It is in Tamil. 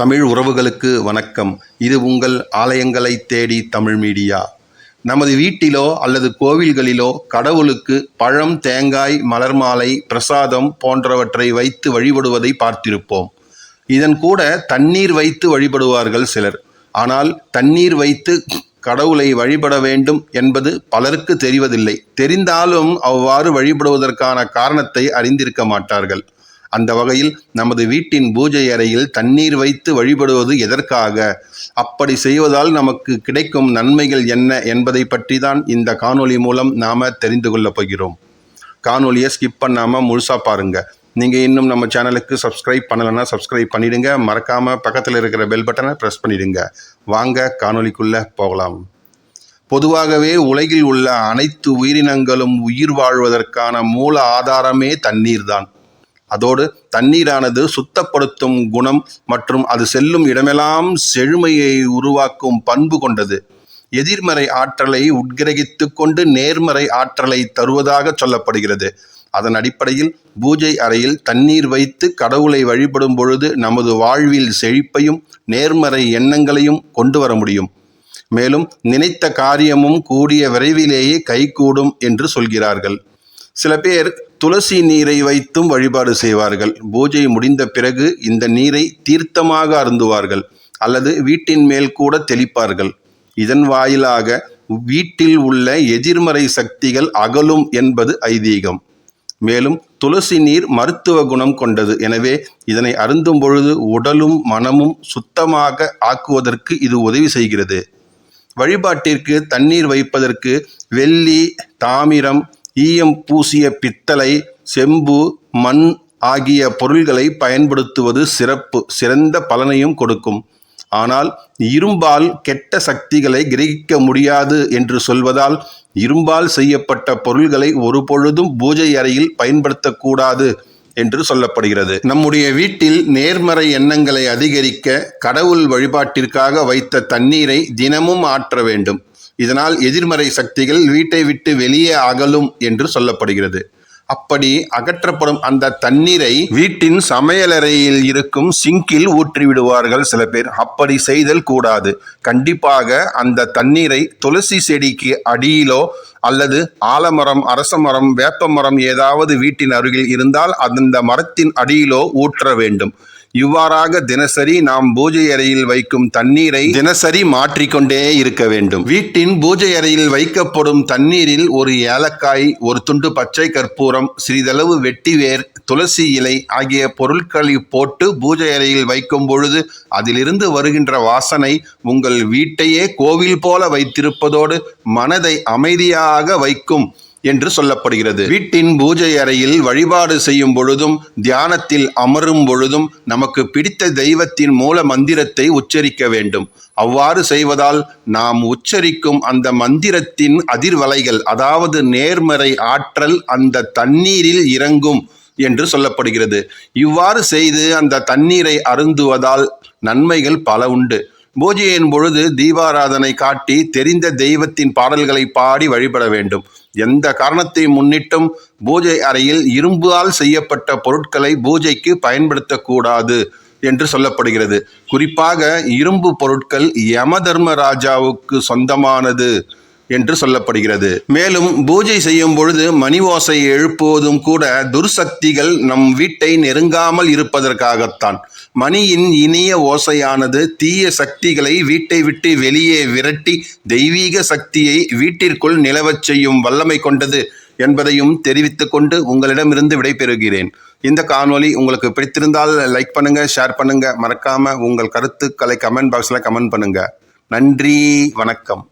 தமிழ் உறவுகளுக்கு வணக்கம். இது உங்கள் ஆலயங்களை தேடி தமிழ் மீடியா. நமது வீட்டிலோ அல்லது கோவில்களிலோ கடவுளுக்கு பழம் தேங்காய் மலர் மாலை பிரசாதம் போன்றவற்றை வைத்து வழிபடுவதை பார்த்திருப்போம். இதன் கூட தண்ணீர் வைத்து வழிபடுவார்கள் சிலர். ஆனால் தண்ணீர் வைத்து கடவுளை வழிபட வேண்டும் என்பது பலருக்கு தெரிவதில்லை. தெரிந்தாலும் அவ்வாறு வழிபடுவதற்கான காரணத்தை அறிந்திருக்க மாட்டார்கள். அந்த வகையில் நமது வீட்டின் பூஜை அறையில் தண்ணீர் வைத்து வழிபடுவது எதற்காக? அப்படி செய்வதால் நமக்கு கிடைக்கும் நன்மைகள் என்ன என்பதை பற்றி தான் இந்த காணொளி மூலம் நாம் தெரிந்து கொள்ளப் போகிறோம். காணொலியை ஸ்கிப் பண்ணாமல் முழுசாக பாருங்கள் நீங்கள் இன்னும் நம்ம சேனலுக்கு சப்ஸ்கிரைப் பண்ணலைன்னா சப்ஸ்கிரைப் பண்ணிவிடுங்க மறக்காமல் பக்கத்தில் இருக்கிற பெல் பட்டனை ப்ரெஸ் பண்ணிவிடுங்க வாங்க காணொலிக்குள்ளே போகலாம். பொதுவாகவே உலகில் உள்ள அனைத்து உயிரினங்களும் உயிர் வாழ்வதற்கான மூல ஆதாரமே தண்ணீர் தான் அதோடு தண்ணீரானது சுத்தப்படுத்தும் குணம் மற்றும் அது செல்லும் இடமெல்லாம் செழுமையை உருவாக்கும் பண்பு கொண்டது. எதிர்மறை ஆற்றலை உட்கிரகித்து கொண்டு நேர்மறை ஆற்றலை தருவதாக சொல்லப்படுகிறது. அதன் அடிப்படையில் பூஜை அறையில் தண்ணீர் வைத்து கடவுளை வழிபடும் பொழுது நமது வாழ்வில் செழிப்பையும் நேர்மறை எண்ணங்களையும் கொண்டு வர முடியும். மேலும் நினைத்த காரியமும் கூடிய விரைவிலேயே கைகூடும் என்று சொல்கிறார்கள். சில பேர் துளசி நீரை வைத்தும் வழிபாடு செய்வார்கள். பூஜை முடிந்த பிறகு இந்த நீரை தீர்த்தமாக அருந்துவார்கள் அல்லது வீட்டின் மேல் கூட தெளிப்பார்கள். இதன் வாயிலாக வீட்டில் உள்ள எதிர்மறை சக்திகள் அகலும் என்பது ஐதீகம். மேலும் துளசி நீர் மருத்துவ குணம் கொண்டது. எனவே இதனை அருந்தும் பொழுது உடலும் மனமும் சுத்தமாக ஆக்குவதற்கு இது உதவி செய்கிறது. வழிபாட்டிற்கு தண்ணீர் வைப்பதற்கு வெள்ளி தாமிரம் ஈயம் பூசிய பித்தளை செம்பு மண் ஆகிய பொருள்களை பயன்படுத்துவது சிறப்பு சிறந்த பலனையும் கொடுக்கும். ஆனால் இரும்பால் கெட்ட சக்திகளை கிரகிக்க முடியாது என்று சொல்வதால் இரும்பால் செய்யப்பட்ட பொருள்களை ஒரு பொழுதும் பூஜை அறையில் பயன்படுத்தக்கூடாது என்று சொல்லப்படுகிறது. நம்முடைய வீட்டில் நேர்மறை எண்ணங்களை அதிகரிக்க கடவுள் வழிபாட்டிற்காக வைத்த தண்ணீரை தினமும் ஆற்ற வேண்டும். இதனால் எதிர்மறை சக்திகள் வீட்டை விட்டு வெளியே அகலும் என்று சொல்லப்படுகிறது. அப்படி அகற்றப்படும் அந்த தண்ணீரை வீட்டின் சமையலறையில் இருக்கும் சிங்கில் ஊற்றி விடுவார்கள் சில பேர். அப்படி செய்தல் கூடாது. கண்டிப்பாக அந்த தண்ணீரை துளசி செடிக்கு அடியிலோ அல்லது ஆலமரம் அரச மரம் வேப்ப மரம் ஏதாவது வீட்டின் அருகில் இருந்தால் அந்த மரத்தின் அடியிலோ ஊற்ற வேண்டும். இவ்வாறாக தினசரி நாம் பூஜை அறையில் வைக்கும் தண்ணீரை தினசரி மாற்றிக்கொண்டே இருக்க வேண்டும். வீட்டின் பூஜை அறையில் வைக்கப்படும் தண்ணீரில் ஒரு ஏலக்காய் ஒரு துண்டு பச்சை கற்பூரம் சிறிதளவு வெட்டிவேர் துளசி இலை ஆகிய பொருட்களை போட்டு பூஜை அறையில் வைக்கும் பொழுது அதிலிருந்து வருகின்ற வாசனை உங்கள் வீட்டையே கோவில் போல வைத்திருப்பதோடு மனதை அமைதியாக வைக்கும். என்று சொல்லப்படுகிறது. வீட்டின் பூஜை அறையில் வழிபாடு செய்யும் பொழுதும் தியானத்தில் அமரும் பொழுதும் நமக்கு பிடித்த தெய்வத்தின் மூல மந்திரத்தை உச்சரிக்க வேண்டும். அவ்வாறு செய்வதால் நாம் உச்சரிக்கும் அந்த மந்திரத்தின் அதிர்வலைகள் அதாவது நேர்மறை ஆற்றல் அந்த தண்ணீரில் இறங்கும் என்று சொல்லப்படுகிறது. இவ்வாறு செய்து அந்த தண்ணீரை அருந்துவதால் நன்மைகள் பல உண்டு. பூஜையின் பொழுது தீபாராதனை காட்டி தெரிந்த தெய்வத்தின் பாடல்களை பாடி வழிபட வேண்டும். எந்த காரணத்தை முன்னிட்டும் பூஜை அறையில் இரும்பால் செய்யப்பட்ட பொருட்களை பூஜைக்கு பயன்படுத்தக்கூடாது என்று சொல்லப்படுகிறது. குறிப்பாக இரும்பு பொருட்கள் யம தர்மராஜாவுக்கு சொந்தமானது. என்று சொல்லப்படுகிறது. மேலும் பூஜை செய்யும் பொழுது மணி ஓசை எழுப்புவதும் கூட துர்சக்திகள் நம் வீட்டை நெருங்காமல் இருப்பதற்காகத்தான். மணியின் இனிய ஓசையானது தீய சக்திகளை வீட்டை விட்டு வெளியே விரட்டி தெய்வீக சக்தியை வீட்டிற்குள் நிலவச் செய்யும் வல்லமை கொண்டது என்பதையும் தெரிவித்துக் கொண்டு உங்களிடமிருந்து விடைபெறுகிறேன். இந்த காணொலி உங்களுக்கு பிடித்திருந்தால் லைக் பண்ணுங்க ஷேர் பண்ணுங்க. மறக்காம உங்கள் கருத்துக்களை கமெண்ட் பாக்ஸில் கமெண்ட் பண்ணுங்க. நன்றி வணக்கம்.